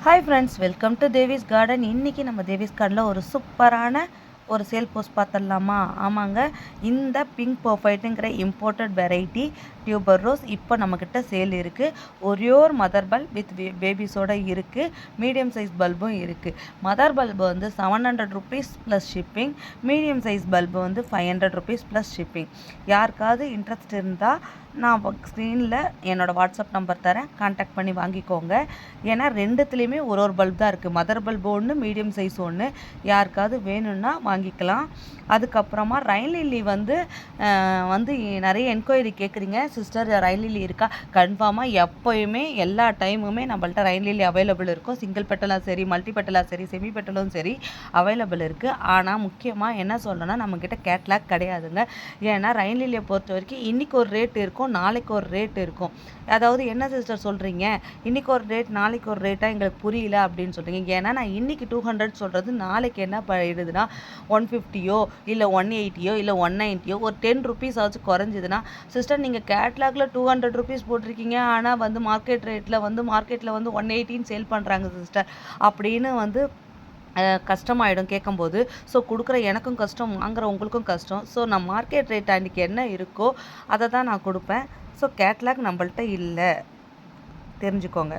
Hi friends welcome to Devi's garden இன்றைக்கி நம்ம தேவிஸ் கார்டனில் ஒரு சூப்பரான ஒரு சேல் போஸ்ட் பார்த்துடலாமா? ஆமாங்க. இந்த பிங்க் பர்ஃபைட்டுங்கிற இம்போர்ட்டட் வெரைட்டி டியூபர் ரோஸ் இப்போ நம்மக்கிட்ட சேல் இருக்குது ஒரே ஒரு மதர் பல்ப் வித் பேபிஸோட இருக்குது மீடியம் சைஸ் பல்பும் இருக்குது மதர் பல்பு வந்து seven hundred rupees plus shipping. Medium size bulb வந்து five hundred rupees plus shipping. யாருக்காவது இன்ட்ரெஸ்ட் இருந்தால் நான் ஸ்க்ரீனில் என்னோடய வாட்ஸ்அப் நம்பர் தரேன். கான்டாக்ட் பண்ணி வாங்கிக்கோங்க. ஏன்னா ரெண்டுத்துலேயுமே ஒரு ஒரு பல்ப் தான் இருக்குது மதர் பல்பு ஒன்று மீடியம் சைஸ் ஒன்று யாருக்காவது வேணும்னா வாங்கிக்கலாம். அதுக்கப்புறமா ரயிலில்லி வந்து வந்து நிறைய என்கொயரி கேட்குறீங்க சிஸ்டர் ரயில் லில்லி இருக்கா? கன்ஃபார்மாக எப்போயுமே எல்லா டைமுமே நம்மள்ட்ட ரயிலில்லி அவைலபிள் இருக்கும். சிங்கிள் பெட்டலாக சரி மல்டி பெட்டலாக சரி செமி பெட்டலும் சரி அவைலபிள் இருக்குது ஆனால் முக்கியமாக என்ன சொல்லணும்னா நம்மக்கிட்ட கேட்லாக் கிடையாதுங்க. ஏன்னா ரயிலில்லியை பொறுத்த வரைக்கும் இன்றைக்கி ஒரு ரேட் இருக்கும் இருக்கும் நாளைக்கு ஒரு ரேட் இருக்கும். அதாவது என்ன சிஸ்டர் சொல்கிறீங்க இன்றைக்கி ஒரு ரேட் நாளைக்கு ஒரு ரேட்டாக எங்களுக்கு புரியல அப்படின்னு சொல்கிறீங்க ஏன்னா நான் இன்றைக்கி டூ ஹண்ட்ரட் சொல்கிறது நாளைக்கு என்ன பண்ணிடுதுன்னா ஒன் ஃபிஃப்டியோ இல்லை ஒன் எயிட்டியோ இல்லை ஒன் நைன்ட்டியோ ஒரு டென் ருபீஸ் ஆச்சு குறைஞ்சிதுன்னா சிஸ்டர் நீங்கள் கேட்லாகில் டூ ஹண்ட்ரட் ருபீஸ் போட்டிருக்கீங்க ஆனால் வந்து மார்க்கெட் ரேட்டில் வந்து மார்க்கெட்டில் வந்து ஒன் எயிட்டின்னு சேல் பண்ணுறாங்க சிஸ்டர். அப்படின்னு வந்து கஷ்டமாயிடும் கேட்கும்போது. ஸோ கொடுக்குற எனக்கும் கஷ்டம் வாங்குற உங்களுக்கும் கஷ்டம். ஸோ நான் மார்க்கெட் ரேட் அன்றைக்கி என்ன இருக்கோ அதை தான் நான் கொடுப்பேன். ஸோ கேட்லாக் நம்மள்ட்ட இல்லை. தெரிஞ்சுக்கோங்க.